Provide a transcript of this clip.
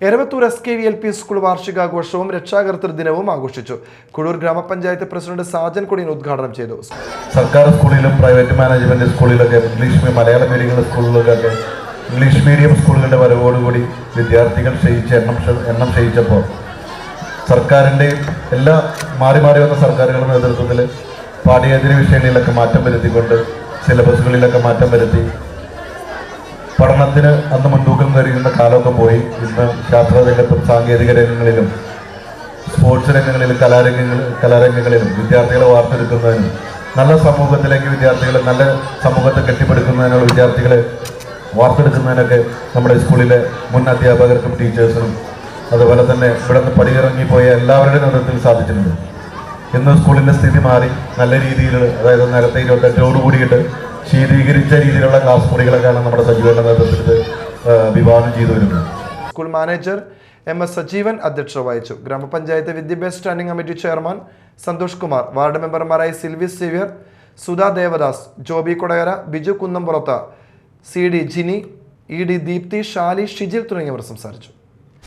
Eravathur S K V L P school വാർഷികാഘോഷവും രക്ഷാകർത്തൃ ദിനവും ആഘോഷിച്ചു. കുഴൂർ ഗ്രാമപഞ്ചായത്ത് പ്രസിഡന്റ് സാജൻ കൊടിയൻ ഉദ്ഘാടനം ചെയ്തു. സർക്കാർ സ്കൂളിലും പ്രൈവറ്റ് മാനേജ്മെന്റ് സ്കൂളിലൊക്കെ ഇംഗ്ലീഷ് മലയാള മീഡിയം സ്കൂളുകളിലൊക്കെ ഇംഗ്ലീഷ് മീഡിയം സ്കൂളുകളുടെ വരവോടുകൂടി വിദ്യാർത്ഥികൾ ക്ഷയിച്ച് എണ്ണം എണ്ണം ക്ഷയിച്ചപ്പോൾ സർക്കാരിന്റെ എല്ലാ മാറി മാറി വന്ന സർക്കാരുകളുടെ നേതൃത്വത്തിൽ പാഠ്യേതര വിഷയങ്ങളിലൊക്കെ മാറ്റം വരുത്തിക്കൊണ്ട് സിലബസുകളിലൊക്കെ മാറ്റം വരുത്തി പഠനത്തിന് അന്ന് മുൻതൂക്കം കരുതുന്ന കാലമൊക്കെ പോയി. ഇന്ന് ശാസ്ത്രരംഗത്തും സാങ്കേതിക രംഗങ്ങളിലും സ്പോർട്സ് രംഗങ്ങളിലും കലാരംഗങ്ങൾ കലാരംഗങ്ങളിലും വിദ്യാർത്ഥികളെ വാർത്തെടുക്കുന്നതിനും നല്ല സമൂഹത്തിലേക്ക് വിദ്യാർത്ഥികളെ നല്ല സമൂഹത്തെ കെട്ടിപ്പടുക്കുന്നതിനുള്ള വിദ്യാർത്ഥികളെ വാർത്തെടുക്കുന്നതിനൊക്കെ നമ്മുടെ സ്കൂളിലെ മുൻ അധ്യാപകർക്കും ടീച്ചേഴ്സിനും അതുപോലെ തന്നെ ഇവിടുന്ന് പടിയിറങ്ങിപ്പോയ എല്ലാവരുടെയും നേതൃത്വത്തിൽ സാധിച്ചിട്ടുണ്ട്. ഇന്ന് സ്കൂളിന്റെ സ്ഥിതി മാറി. നല്ല രീതിയിൽ അതായത് നേരത്തെ ഇരുപത്തെട്ടോട് കൂടിയിട്ട് ശീതീകരിച്ച രീതിയിലുള്ള ക്ലാസ് മുറികളൊക്കെയാണ് നമ്മുടെ സജീവന്റെ നേതൃത്വത്തിൽ വിഭാവനം ചെയ്തു വരുന്നത്. School manager M S Sajeevan അധ്യക്ഷത വഹിച്ചു ഗ്രാമപഞ്ചായത്ത് വിദ്യാഭ്യാസ standing committee chairman Santhosh Kumar ward മെമ്പർമാരായ Silvy Xavier Sudha Devadas Joby Kodakara Biju Kunnampurath C D Jini E D Deepthi Shali Shijil തുടങ്ങിയവർ സംസാരിച്ചു.